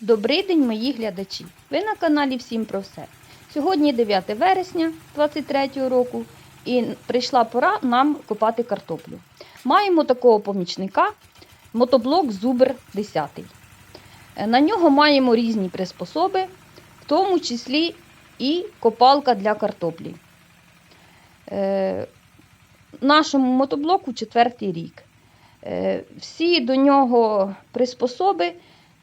Добрий день, мої глядачі! Ви на каналі Всім про все. Сьогодні 9 вересня 2023 року і прийшла пора нам копати картоплю. Маємо такого помічника мотоблок Зубр 10. Е, На нього маємо різні приспособи, в тому числі і копалка для картоплі. Нашому мотоблоку четвертий рік. Е, Всі до нього приспособи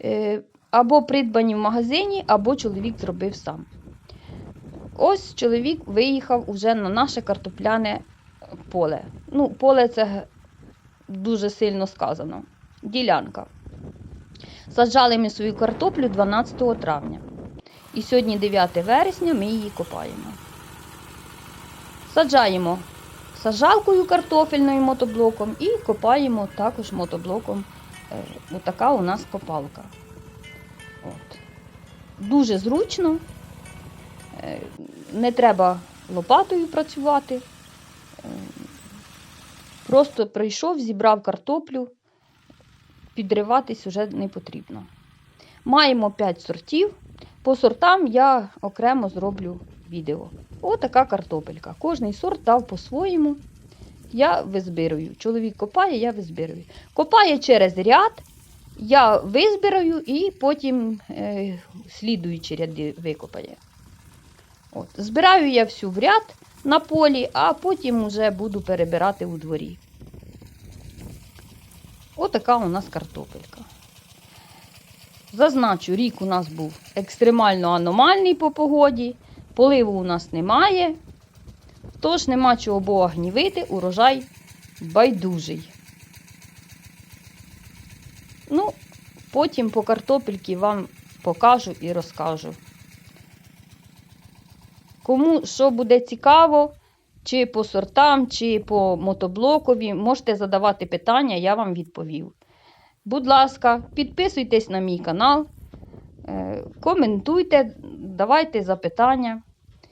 е, або придбані в магазині, або чоловік зробив сам. Ось чоловік виїхав уже на наше картопляне поле. Ну, поле це дуже сильно сказано. Ділянка. Саджали ми свою картоплю 12 травня. І сьогодні 9 вересня ми її копаємо. Саджаємо саджалкою картофельною мотоблоком і копаємо також мотоблоком. Е, Отака у нас копалка. От. Дуже зручно. Е, Не треба лопатою працювати. Е, Просто прийшов, зібрав картоплю, підриватись вже не потрібно. Маємо 5 сортів. По сортам я окремо зроблю відео. Отака картопелька. Кожний сорт дав по-своєму. Я визбирую. Чоловік копає, я визбирую. Копає через ряд, я визбираю і потім е, слідуючі ряди викопає. От. Збираю я всю в ряд на полі, а потім вже буду перебирати у дворі. Отака у нас картопелька. Зазначу, рік у нас був екстремально аномальний по погоді, поливу у нас немає, тож нема чого Бога гнівити, урожай байдужий. Ну, потім по картопельки вам покажу і розкажу. Кому що буде цікаво, чи по сортам, чи по мотоблокові, можете задавати питання, я вам відповів. Будь ласка, підписуйтесь на мій канал, е, коментуйте, давайте запитання.